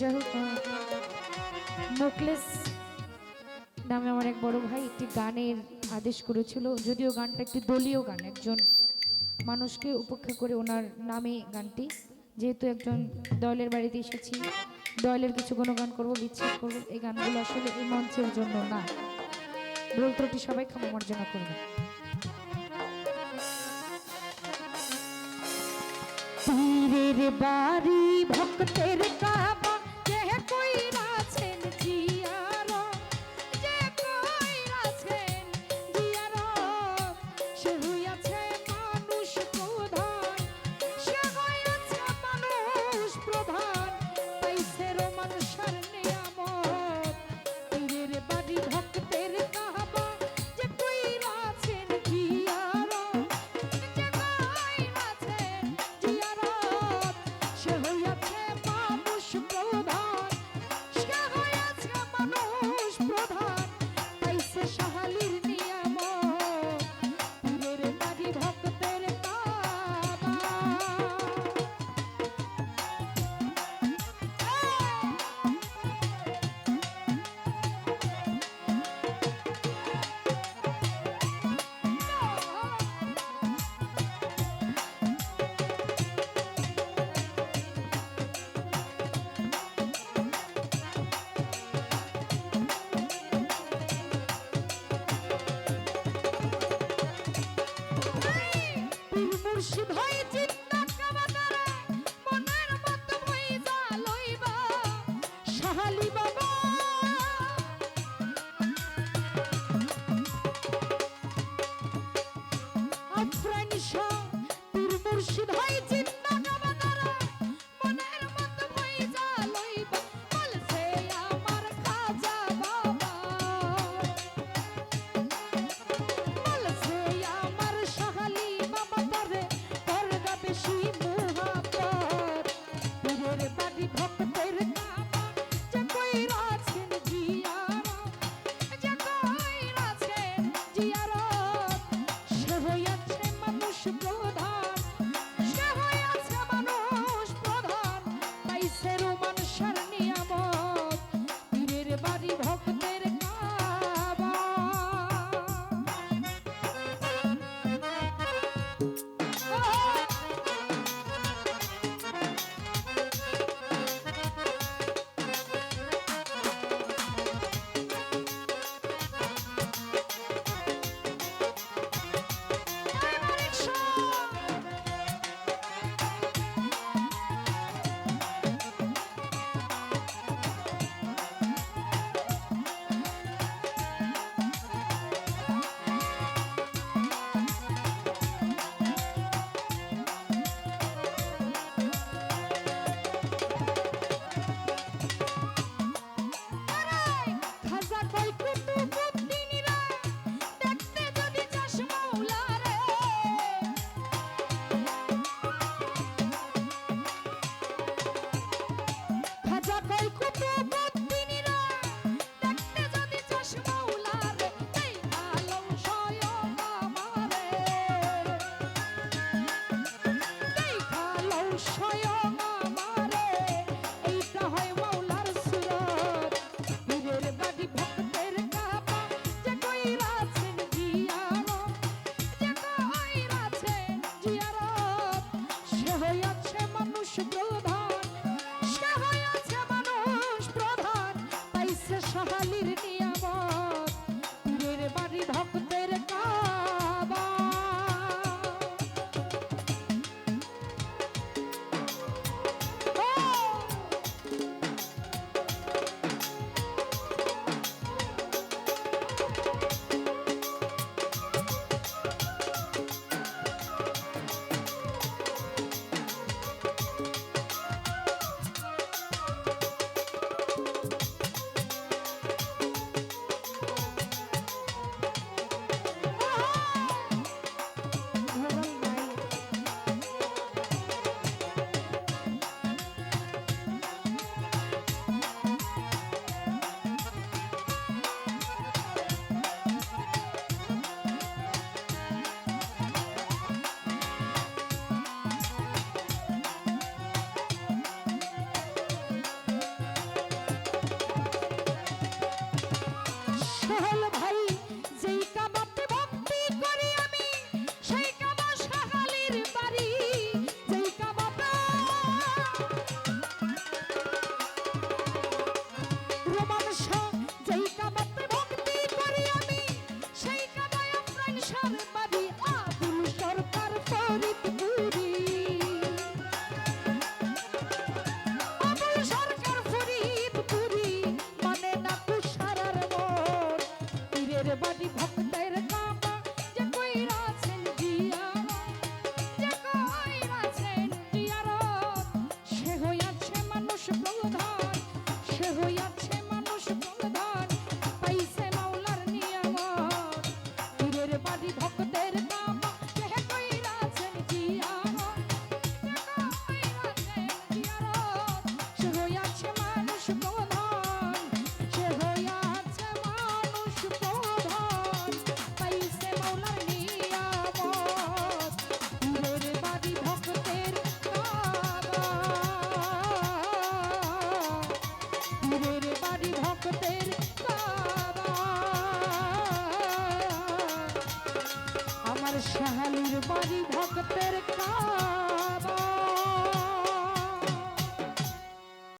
যাই হোক আহ, মুকলেস নামে আমার এক বড় ভাই একটি গানের আদেশ করেছিল। যদিও গানটা একটি দলীয় গান একজন মানুষকে উপেক্ষা করে ওনার নামে গানটি। যেহেতু একজন দলের বাড়িতে এসেছি দলের কিছু গুণগান করব বিচ্ছেদ করব এই গানগুলো আসলে এই মঞ্চের জন্য না। ভুল সবাই ক্ষমা মার্জনা করবে। পীরের বাড়ি ভক্তের কাবা